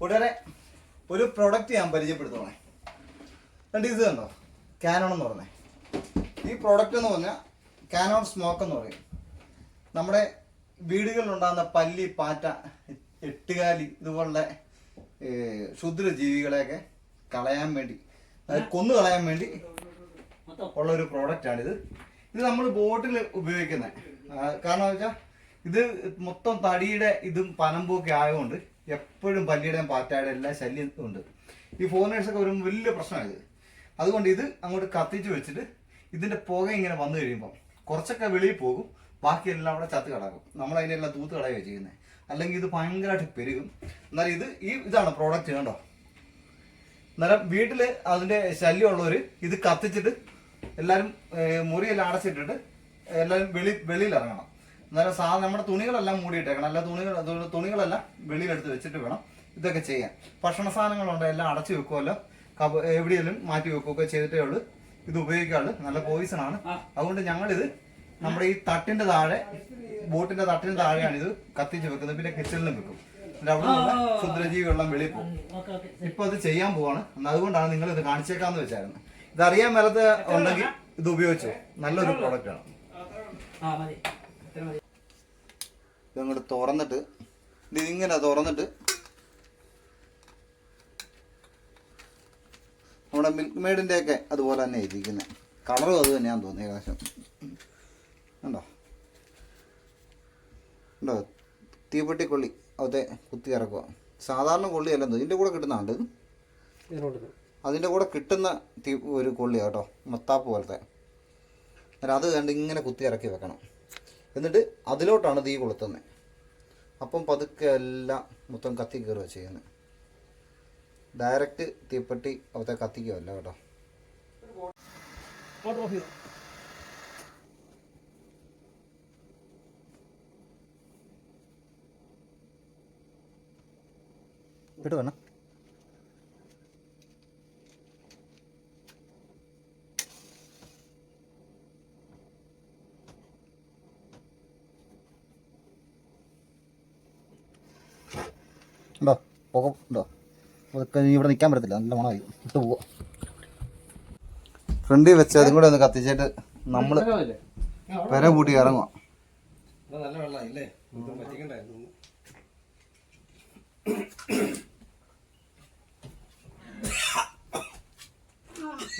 ഉടനെ ഒരു പ്രൊഡക്റ്റ് ഞാൻ പരിചയപ്പെടുത്തണേ രണ്ട് ഇത് കണ്ടോ? കാനോൺ എന്ന് പറഞ്ഞേ. ഈ പ്രോഡക്റ്റ് എന്ന് പറഞ്ഞാൽ കാനോൺ സ്മോക്ക് എന്ന് പറയും. നമ്മുടെ വീടുകളിലുണ്ടാകുന്ന പല്ലി പാറ്റ എട്ടുകാലി ഇതുപോലുള്ള ക്ഷുദ്രജീവികളെയൊക്കെ കളയാൻ വേണ്ടി അതായത് കൊന്നു കളയാൻ വേണ്ടി ഉള്ള ഒരു പ്രോഡക്റ്റാണിത് ഇത് നമ്മൾ ബോട്ടിൽ ഉപയോഗിക്കുന്നത് കാരണം വെച്ചാൽ ഇത് മൊത്തം തടിയുടെ ഇതും പനമ്പൊക്കെ ആയതുകൊണ്ട് എപ്പോഴും പല്ലിയുടെയും പാറ്റയുടെ എല്ലാ ശല്യം ഉണ്ട്. ഈ ഫോറിനേഴ്സൊക്കെ വരുമ്പോൾ വലിയ പ്രശ്നമാണ് ഇത്. അതുകൊണ്ട് ഇത് അങ്ങോട്ട് കത്തിച്ച് വെച്ചിട്ട് ഇതിന്റെ പുക ഇങ്ങനെ വന്നു കഴിയുമ്പോൾ കുറച്ചൊക്കെ വെളിയിൽ പോകും ബാക്കിയെല്ലാം അവിടെ ചത്ത് കിടക്കും. നമ്മൾ അതിനെല്ലാം തൂത്ത് കളയുകയാണ് ചെയ്യുന്നത് അല്ലെങ്കിൽ ഇത് ഭയങ്കരമായിട്ട് പെരുകും. എന്നാൽ ഇത് ഈ ഇതാണ് പ്രോഡക്റ്റ് കണ്ടോ? അന്നേരം വീട്ടിൽ അതിന്റെ ശല്യമുള്ളവർ ഇത് കത്തിച്ചിട്ട് എല്ലാവരും മുറിയെല്ലാം അടച്ചിട്ടിട്ട് എല്ലാവരും വെളി വെളിയിൽ ഇറങ്ങണം. അന്നേരം സാ നമ്മുടെ തുണികളെല്ലാം മൂടിയിട്ടേക്കണം. അല്ല തുണികൾ തുണികളെല്ലാം വെളിയിലെടുത്ത് വെച്ചിട്ട് വേണം ഇതൊക്കെ ചെയ്യാൻ. ഭക്ഷണ സാധനങ്ങളുണ്ട് എല്ലാം അടച്ചു വെക്കുമല്ലോ കബ എവിടെയെങ്കിലും മാറ്റി വെക്കുകയൊക്കെ ചെയ്തിട്ടേ ഉള്ളൂ. ഇത് ഉപയോഗിക്കാറുള്ളൂ. നല്ല പോയിസൺ ആണ്. അതുകൊണ്ട് ഞങ്ങളിത് നമ്മുടെ ഈ തട്ടിന്റെ താഴെ ബോട്ടിന്റെ തട്ടിന്റെ താഴെയാണ് ഇത് കത്തിച്ച് വെക്കുന്നത്. പിന്നെ കിച്ചണിലും വെക്കും. എന്നിട്ട് അവിടെ വെളിയിൽ പോകും. ഇപ്പൊ അത് ചെയ്യാൻ പോവാണ്. അതുകൊണ്ടാണ് നിങ്ങൾ ഇത് കാണിച്ചേക്കാന്ന് വെച്ചായിരുന്നു. ഇത് അറിയാൻ മേലത്ത് ഉണ്ടെങ്കിൽ ഇത് ഉപയോഗിച്ചു. നല്ലൊരു പ്രോഡക്റ്റ് ആണ്. ആ മതി ഇത്ര മതി ഇത് അങ്ങോട്ട് തുറന്നിട്ട് ഇത് ഇങ്ങനെ തുറന്നിട്ട് നമ്മുടെ മിൽക്ക് മെയ്ഡിന്റെ ഒക്കെ അതുപോലെ തന്നെ ഇരിക്കുന്നത് കളറും അത് തന്നെയാണെന്ന് തോന്നുന്നു ഏകദേശം. ഉണ്ടോ ഉണ്ടോ തീപ്പെട്ടി കൊള്ളി. അതെ കുത്തി ഇറക്കുക. സാധാരണ കൊള്ളിയല്ല ഇതിന്റെ കൂടെ കിട്ടുന്നുണ്ട് അതിന്റെ കൂടെ കിട്ടുന്ന തീ ഒരു കൊള്ളിയാണ് കേട്ടോ. മത്താപ്പ് പോലത്തെ. അത് കണ്ട് ഇങ്ങനെ കുത്തി ഇറക്കി വെക്കണം. എന്നിട്ട് അതിലോട്ടാണ് തീ കൊളുത്തുന്നത് അപ്പം പതുക്കെ എല്ലാം മൊത്തം കത്തി കയറുക ചെയ്യുന്നത് ഡയറക്റ്റ് തീപ്പെട്ടി അവത്തെ കത്തിക്കുമല്ല കേട്ടോ. കേട്ടോ വേണം. ഉണ്ടോ പുക ഉണ്ടോ അതൊക്കെ ഇവിടെ നിൽക്കാൻ പറ്റത്തില്ല. നല്ല മണമായി. ഇട്ട് പോവാ. ഫ്രണ്ടിൽ വെച്ച് അതും കൂടെ ഒന്ന് കത്തിച്ചിട്ട് നമ്മൾ പെര കൂട്ടി ഇറങ്ങുക നല്ല വെള്ളമായില്ലേ? പറ്റിക്കണ്ടായിരുന്നു.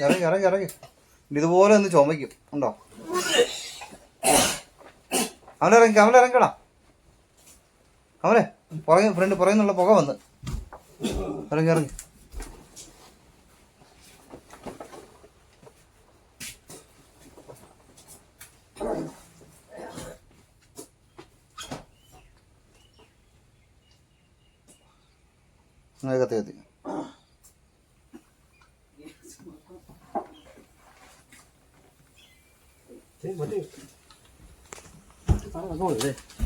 ഇറങ്ങി ഇറങ്ങി ഇറങ്ങി. ഇതുപോലെ ഒന്ന് ചുമയ്ക്കും. ഉണ്ടോ? അവനെ ഇറങ്ങി അവനെ ഇറങ്ങടാ അവനെ പുറകെ ഫ്രണ്ട് പുറകെ നിന്നുള്ള പുക വന്ന് ഇറങ്ങി ഇറങ്ങി കത്തി കത്തി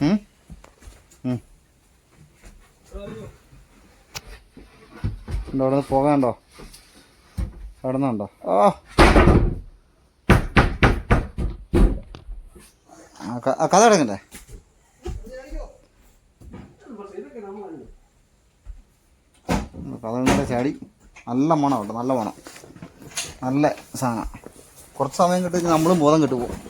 ഉം? ഉം. അവിടെ നിന്ന് പോകാണ്ടോ അവിടെ നിന്നുണ്ടോ ഓ കഥ അടങ്ങണ്ടേ കഥ ചാടി. നല്ല മണം ഉണ്ട് നല്ല മണം. നല്ല സാധനം. കുറച്ച് സമയം കിട്ടി നമ്മളും ബോധം കിട്ടുപോകും.